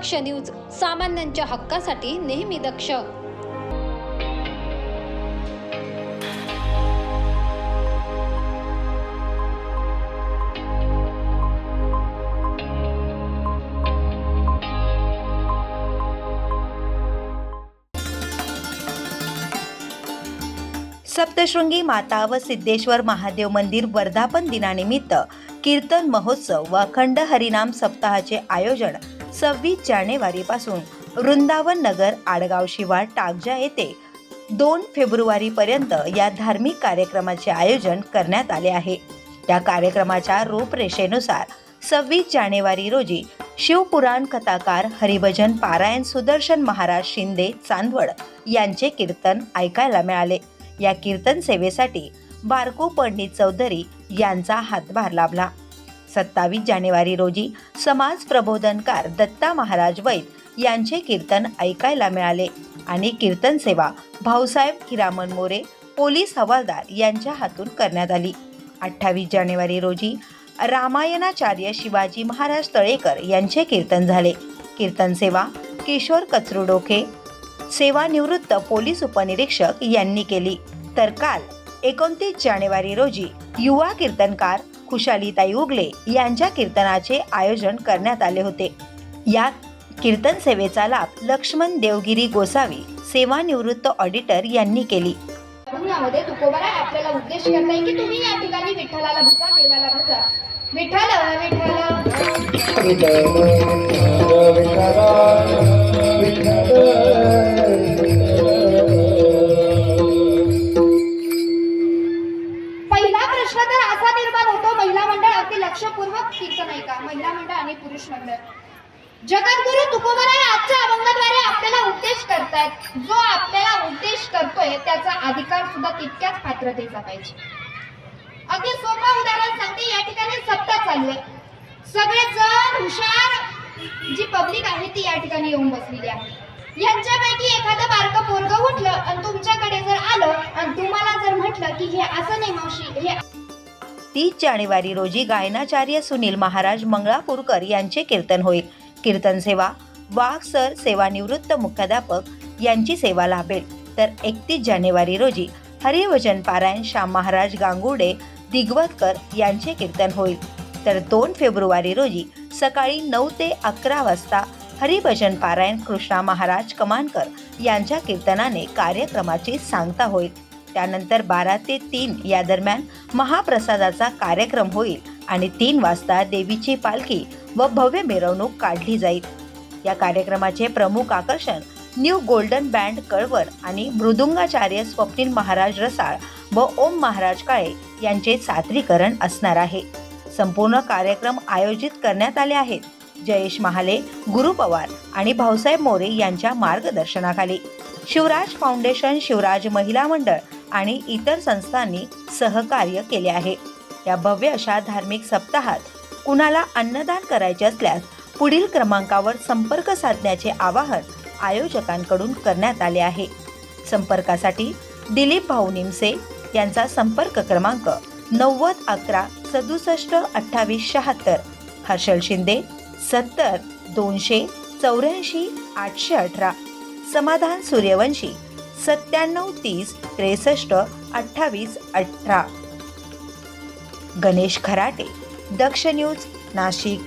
दक्ष news सामान्यांच्या हक्कासाठी नेहमी दक्ष. सप्तशृंगी माता व सिद्धेश्वर महादेव मंदिर वर्धापन दिनानिमित्त कीर्तन महोत्सव व अखंड हरिनाम सप्ताहाचे आयोजन सव्वीस जानेवारीपासून वृंदावन नगर आडगाव शिवार टाकजा येथे दोन फेब्रुवारीपर्यंत या धार्मिक कार्यक्रमाचे आयोजन करण्यात आले आहे. या कार्यक्रमाच्या रूपरेषेनुसार सव्वीस जानेवारी रोजी शिवपुराण कथाकार हरिभजन पारायण सुदर्शन महाराज शिंदे चांदवड यांचे कीर्तन ऐकायला मिळाले. या कीर्तन सेवेसाठी बारको पंडित चौधरी यांचा हातभार लाभला. सत्तावीस जानेवारी रोजी समाज प्रबोधनकार दत्ता महाराज वैद यांचे कीर्तन ऐकायला मिळाले. आणि कीर्तन सेवा भाऊसाहेब हिरामन मोरे पोलीस हवालदार यांच्या हातून करण्यात आली. अठ्ठावीस जानेवारी रोजी रामायणाचार्य शिवाजी महाराज तळेकर यांचे कीर्तन झाले. कीर्तन सेवा किशोर कचरुडोखे सेवानिवृत्त पोलीस उपनिरीक्षक यांनी केली. तर काल एकोणतीस जानेवारी रोजी युवा कीर्तनकार खुशालीताई उगले यांच्या कीर्तनाचे आयोजन करण्यात आले होते. या कीर्तन सेवेचा लाभ लक्ष्मण देवगिरी गोसावी सेवानिवृत्त ऑडिटर यांनी केली. अभंगामध्ये तुकोबाराय आपल्याला उद्देश करताय की तुम्ही या ठिकाणी विठ्ठलाला भजा देवाला भजा विठ्ठल. विठ्ठल. अगदी लक्षपूर्वक कीर्तन ऐका महिला मंडळ आणि पुरुष मंडळ. जगद्गुरु तुकोबाराय आजच्या अभंगाद्वारे आपल्याला उद्देश करतायत. जो आपल्याला उद्देश करतोय त्याचा अधिकार सुद्धा तितक्याच पात्रतेचा पाहिजे. अगदी सोपं उदाहरण सांगते या ठिकाणी सत्ता चालू आहे. सगळे जण हुशार जी पब्लिक आहे ती या ठिकाणी येऊन बसलेली आहे. यांच्यापैकी एखादं बारकं पोरग उठलं आणि तुमच्याकडे जर आलं आणि तुम्हाला जर म्हटलं की हे असं नाही मावशी हे तीस जानेवारी रोजी गायनाचार्य सुनील महाराज मंगळापूरकर यांचे कीर्तन होईल. कीर्तन सेवा वाघ सर सेवानिवृत्त मुख्याध्यापक यांची सेवा लाभेल. तर एकतीस जानेवारी रोजी हरिभजन पारायण श्याम महाराज गांगुडे दिग्वतकर यांचे कीर्तन होईल. तर दोन फेब्रुवारी रोजी सकाळी नऊ ते अकरा वाजता हरिभजन पारायण कृष्णा महाराज कमानकर यांच्या कीर्तनाने कार्यक्रमाची सांगता होईल. त्यानंतर बारा ते तीन या दरम्यान महाप्रसादाचा कार्यक्रम होईल आणि तीन वाजता देवीची पालखी व भव्य मिरवणूक काढली जाईल. या कार्यक्रमाचे प्रमुख आकर्षण न्यू गोल्डन बँड कळवर आणि मृदुंगाचार्य स्वप्नील महाराज रसाळ व ओम महाराज काळे यांचे सादरीकरण असणार आहे. संपूर्ण कार्यक्रम आयोजित करण्यात आले आहेत. जयेश महाले गुरु पवार आणि भाऊसाहेब मोरे यांच्या मार्गदर्शनाखाली. शिवराज फाउंडेशन शिवराज महिला मंडळ आणि इतर संस्थांनी सहकार्य केले आहे. या भव्य अशा धार्मिक सप्ताहात कुणाला अन्नदान करायचे असल्यास पुढील क्रमांकावर संपर्क साधण्याचे आवाहन आयोजकांकडून करण्यात आले आहे. संपर्कासाठी दिलीप भाऊ निमसे यांचा संपर्क क्रमांक नव्वद अकरा सदुसष्ट अठ्ठावीस शहात्तर हर्षल शिंदे सत्तर दोनशे चौऱ्याऐंशी आठशे अठरा समाधान सूर्यवंशी सत्त्याण्णव तीस त्रेसष्ट अठ्ठावीस अठरा. गणेश खराटे दक्ष न्यूज नाशिक.